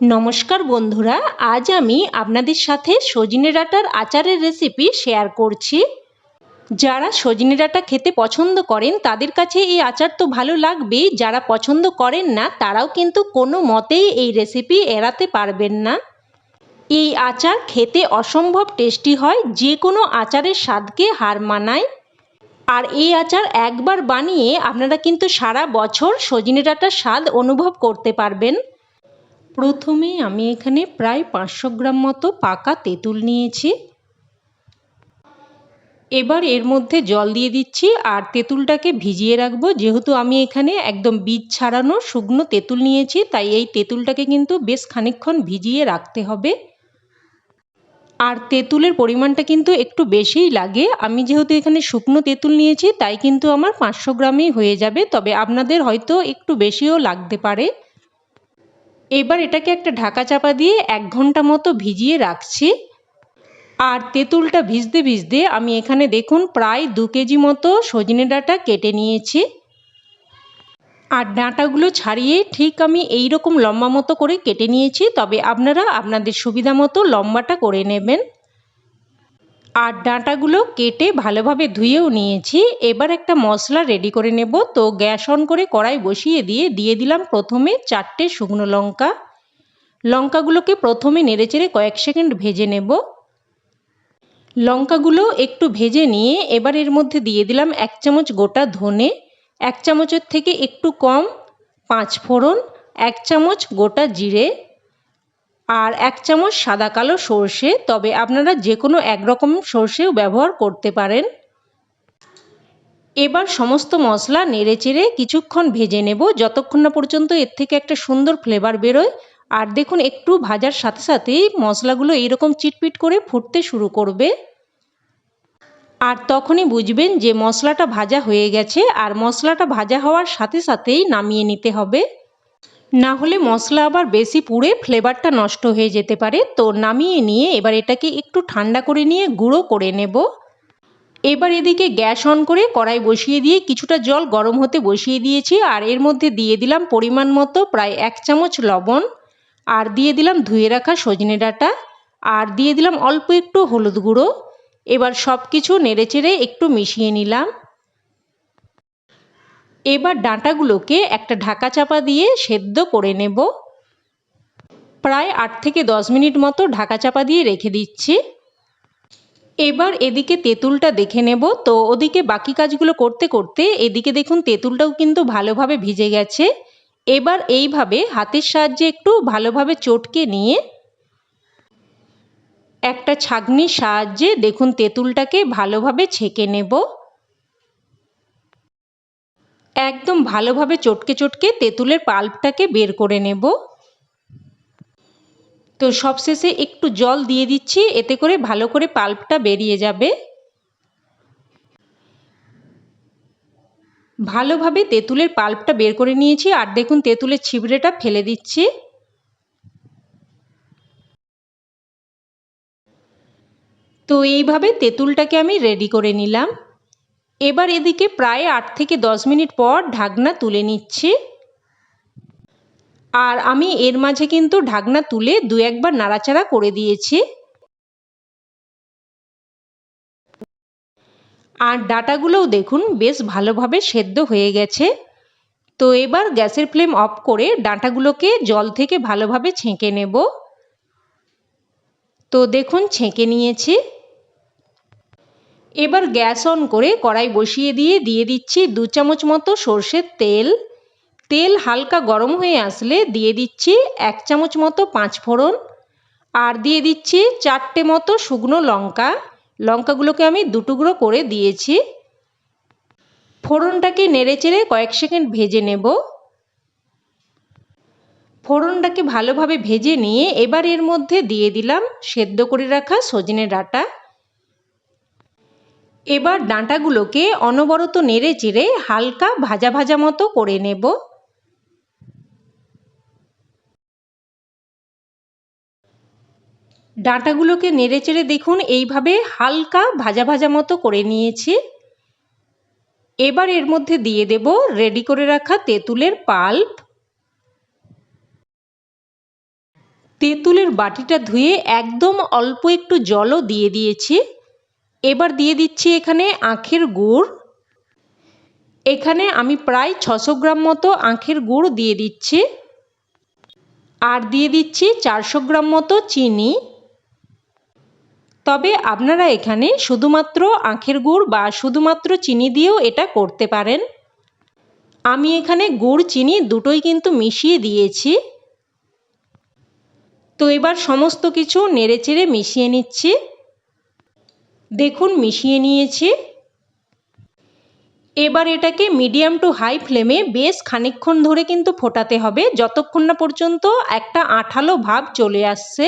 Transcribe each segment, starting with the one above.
নমস্কার বন্ধুরা, আজ আমি আপনাদের সাথে সজনে ডাঁটার আচারের রেসিপি শেয়ার করছি। যারা সজনে ডাঁটা খেতে পছন্দ করেন, তাদের কাছে এই আচার তো ভালো লাগবেই যারা পছন্দ করেন না, তারাও কিন্তু কোনো মতেই এই রেসিপি এড়াতে পারবেন না। এই আচার খেতে অসম্ভব টেস্টি হয়, যে কোনো আচারের স্বাদকে হার মানায়। আর এই আচার একবার বানিয়ে আপনারা কিন্তু সারা বছর সজনে ডাঁটার স্বাদ অনুভব করতে পারবেন। প্রথমে আমি এখানে প্রায় পাঁচশো গ্রাম মতো পাকা তেঁতুল নিয়েছি। এবার এর মধ্যে জল দিয়ে দিচ্ছি আর তেঁতুলটাকে ভিজিয়ে রাখব। যেহেতু আমি এখানে একদম বীজ ছাড়ানো শুকনো তেঁতুল নিয়েছি, তাই এই তেঁতুলটাকে কিন্তু বেশ খানিকক্ষণ ভিজিয়ে রাখতে হবে। আর তেঁতুলের পরিমাণটা কিন্তু একটু বেশিই লাগে। আমি যেহেতু এখানে শুকনো তেঁতুল নিয়েছি, তাই কিন্তু আমার পাঁচশো গ্রামেই হয়ে যাবে। তবে আপনাদের হয়তো একটু বেশিও লাগতে পারে। এবার এটাকে একটা ঢাকা চাপা দিয়ে এক ঘণ্টা মতো ভিজিয়ে রাখছি। আর তেঁতুলটা ভিজতে ভিজতে আমি এখানে দেখুন প্রায় দু কেজি মতো সজনে ডাঁটা কেটে নিয়েছি। আর ডাঁটাগুলো ছাড়িয়ে ঠিক আমি এই রকম লম্বা মতো করে কেটে নিয়েছি, তবে আপনারা আপনাদের সুবিধা মতো লম্বাটা করে নেবেন। আর ডাঁটাগুলো কেটে ভালোভাবে ধুয়েও নিয়েছি। এবার একটা মশলা রেডি করে নেব। তো গ্যাস অন করে কড়াই বসিয়ে দিয়ে দিয়ে দিলাম প্রথমে চারটে শুকনো লঙ্কা। লঙ্কাগুলোকে প্রথমে নেড়েচেড়ে কয়েক সেকেন্ড ভেজে নেব। লঙ্কাগুলো একটু ভেজে নিয়ে এবার এর মধ্যে দিয়ে দিলাম এক চামচ গোটা ধনে, এক চামচের থেকে একটু কম পাঁচ ফোড়ন, এক চামচ গোটা জিরে আর এক চামচ সাদা কালো সর্ষে, তবে আপনারা যে কোনো একরকম সর্ষেও ব্যবহার করতে পারেন। এবার সমস্ত মশলা নেড়ে চেড়ে কিছুক্ষণ ভেজে নেব। যতক্ষণ না পর্যন্ত এর থেকে একটা সুন্দর ফ্লেভার বেরোয়। আর দেখুন, একটু ভাজার সাথে সাথেই মশলাগুলো এইরকম চিটপিট করে ফুটতে শুরু করবে। আর তখনই বুঝবেন যে মশলাটা ভাজা হয়ে গেছে, আর মশলাটা ভাজা হওয়ার সাথে সাথেই নামিয়ে নিতে হবে। না হলে মশলা আবার বেশি পুড়ে ফ্লেভারটা নষ্ট হয়ে যেতে পারে। তো নামিয়ে নিয়ে এবার এটাকে একটু ঠান্ডা করে নিয়ে গুঁড়ো করে নেব। এবার এদিকে গ্যাস অন করে কড়াই বসিয়ে দিয়ে কিছুটা জল গরম হতে বসিয়ে দিয়েছি আর এর মধ্যে দিয়ে দিলাম পরিমাণ মতো প্রায় এক চামচ লবণ আর দিয়ে দিলাম ধুয়ে রাখা সজনে ডাঁটা আর দিয়ে দিলাম অল্প একটু হলুদ গুঁড়ো। এবার সব কিছু নেড়েচেড়ে একটু মিশিয়ে নিলাম। এবার ডাঁটাগুলোকে একটা ঢাকা চাপা দিয়ে সেদ্ধ করে নেব। প্রায় আট থেকে দশ মিনিট মতো ঢাকা চাপা দিয়ে রেখে দিচ্ছি। এবার এদিকে তেঁতুলটা দেখে নেব। তো ওদিকে বাকি কাজগুলো করতে করতে এদিকে দেখুন তেঁতুলটাও কিন্তু ভালোভাবে ভিজে গেছে। এবার এইভাবে হাতের সাহায্যে একটু ভালোভাবে চটকে নিয়ে একটা ছাগনির সাহায্যে দেখুন তেঁতুলটাকে ভালোভাবে ছেঁকে নেব। একদম ভালোভাবে চটকে চটকে তেঁতুলের পাল্পটাকে বের করে নেব। তো সবশেষে একটু জল দিয়ে দিচ্ছি, এতে করে ভালো করে পাল্পটা বেরিয়ে যাবে। ভালোভাবে তেঁতুলের পাল্পটা বের করে নিয়েছি, আর দেখুন তেঁতুলের ছিবড়েটা ফেলে দিচ্ছি। তো এইভাবে তেঁতুলটাকে আমি রেডি করে নিলাম। এবার এদিকে প্রায় আট থেকে দশ মিনিট পর ঢাকনা তুলে নিচ্ছি। আর আমি এর মাঝে কিন্তু ঢাকনা তুলে দু একবার নাড়াচাড়া করে দিয়েছি। আর ডাটাগুলোও দেখুন বেশ ভালোভাবে সেদ্ধ হয়ে গেছে। তো এবার গ্যাসের ফ্লেম অফ করে ডাঁটাগুলোকে জল থেকে ভালোভাবে ছেঁকে নেব। তো দেখুন ছেঁকে নিয়েছি। এবার গ্যাস অন করে কড়াই বসিয়ে দিয়ে দিয়ে দিচ্ছি দু চামচ মতো সর্ষের তেল। তেল হালকা গরম হয়ে আসলে দিয়ে দিচ্ছি এক চামচ মতো পাঁচ ফোড়ন আর দিয়ে দিচ্ছি চারটে মতো শুকনো লঙ্কা। লঙ্কাগুলোকে আমি দুটুকরো করে দিয়েছি। ফোড়নটাকে নেড়েচেড়ে কয়েক সেকেন্ড ভেজে নেব। ফোড়নটাকে ভালোভাবে ভেজে নিয়ে এবার এর মধ্যে দিয়ে দিলাম সেদ্ধ করে রাখা সজনে ডাঁটা। এবার ডাঁটাগুলোকে অনবরত নেড়ে চেড়ে হালকা ভাজা ভাজা মতো করে নেব। ডাঁটাগুলোকে নেড়ে চেড়ে দেখুন, এইভাবে হালকা ভাজা ভাজা মতো করে নিয়েছি। এবার এর মধ্যে দিয়ে দেব রেডি করে রাখা তেঁতুলের পাল্প। তেঁতুলের বাটিটা ধুয়ে একদম অল্প একটু জলও দিয়ে দিয়েছি। এবার দিয়ে দিচ্ছি এখানে আখের গুড়। এখানে আমি প্রায় ছশো গ্রাম মতো আখের গুড় দিয়ে দিচ্ছি। আর দিয়ে দিচ্ছি চারশো গ্রাম মতো চিনি। তবে আপনারা এখানে শুধুমাত্র আখের গুড় বা শুধুমাত্র চিনি দিয়েও এটা করতে পারেন। আমি এখানে গুড় চিনি দুটোই কিন্তু মিশিয়ে দিয়েছি। তো এবার সমস্ত কিছু নেড়েচেড়ে মিশিয়ে নিচ্ছি। দেখুন মিশিয়ে নিয়েছি। এবার এটাকে মিডিয়াম টু হাই ফ্লেমে বেশ খানিকক্ষণ ধরে কিন্তু ফোটাতে হবে। যতক্ষণ না পর্যন্ত একটা আঠালো ভাব চলে আসছে।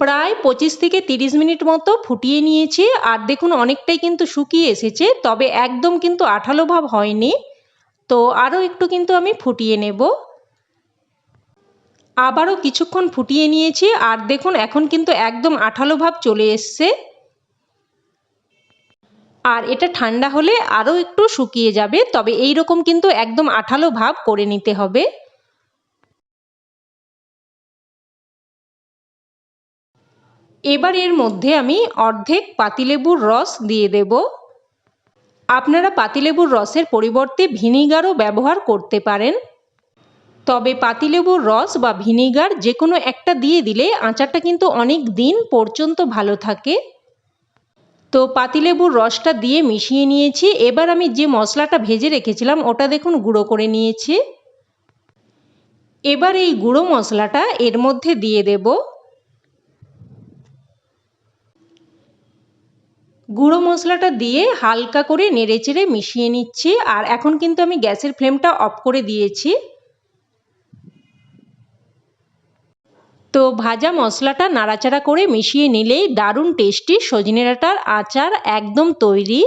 প্রায় পঁচিশ থেকে তিরিশ মিনিট মতো ফুটিয়ে নিয়েছি। আর দেখুন অনেকটাই কিন্তু শুকিয়ে এসেছে, তবে একদম কিন্তু আঠালো ভাব হয়নি। তো আরও একটু কিন্তু আমি ফুটিয়ে নেব। আবারও কিছুক্ষণ ফুটিয়ে নিয়েছি আর দেখুন, এখন কিন্তু একদম আঠালো ভাব চলে এসছে। আর এটা ঠান্ডা হলে আরও একটু শুকিয়ে যাবে, তবে এই রকম কিন্তু একদম আঠালো ভাব করে নিতে হবে। এবার এর মধ্যে আমি অর্ধেক পাতিলেবুর রস দিয়ে দেব। আপনারা পাতিলেবুর রসের পরিবর্তে ভিনিগারও ব্যবহার করতে পারেন। তবে পাতিলেবুর রস বা ভিনিগার যে কোনো একটা দিয়ে দিলে আচারটা কিন্তু অনেক দিন পর্যন্ত ভালো থাকে। তো পাতিলেবুর রসটা দিয়ে মিশিয়ে নিয়েছি। এবার আমি যে মশলাটা ভেজে রেখেছিলাম ওটা দেখুন গুঁড়ো করে নিয়েছি। এবার এই গুঁড়ো মশলাটা এর মধ্যে দিয়ে দেব। গুঁড়ো মশলাটা দিয়ে হালকা করে নেড়েচেড়ে মিশিয়ে নিচ্ছি। আর এখন কিন্তু আমি গ্যাসের ফ্লেমটা অফ করে দিয়েছি। তো ভাজা মশলাটা নাড়াচাড়া করে মিশিয়ে নিলেই দারুণ টেস্টি সজনে ডাঁটার আচার একদম তৈরি।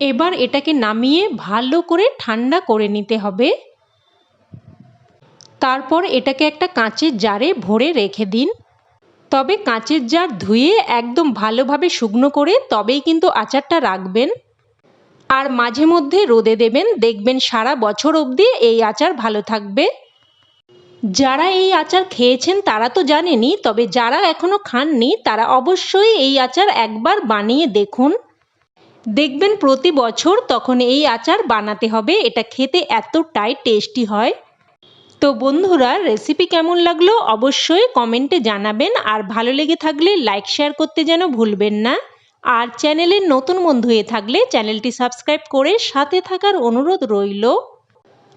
এবার এটাকে নামিয়ে ভালো করে ঠান্ডা করে নিতে হবে। তারপর এটাকে একটা কাঁচের জারে ভরে রেখে দিন। তবে কাঁচের জার ধুয়ে একদম ভালোভাবে শুকনো করে তবেই কিন্তু আচারটা রাখবেন। আর মাঝে মধ্যে রোদে দেবেন, দেখবেন সারা বছর অবধি এই আচার ভালো থাকবে। যারা এই আচার খেয়েছেন তারা তো জানেনই তবে যারা এখনও খাননি তারা অবশ্যই এই আচার একবার বানিয়ে দেখুন। দেখবেন প্রতি বছর তখন এই আচার বানাতে হবে, এটা খেতে এতটাই টেস্টি হয়। তো বন্ধুরা রেসিপি কেমন লাগল অবশ্যই কমেন্টে জানাবেন, আর ভালো লেগে থাকলে লাইক শেয়ার করতে যেন ভুলবেন না। আর চ্যানেলের নতুন বন্ধু হয়ে থাকলে চ্যানেলটি সাবস্ক্রাইব করে সাথে থাকার অনুরোধ রইল।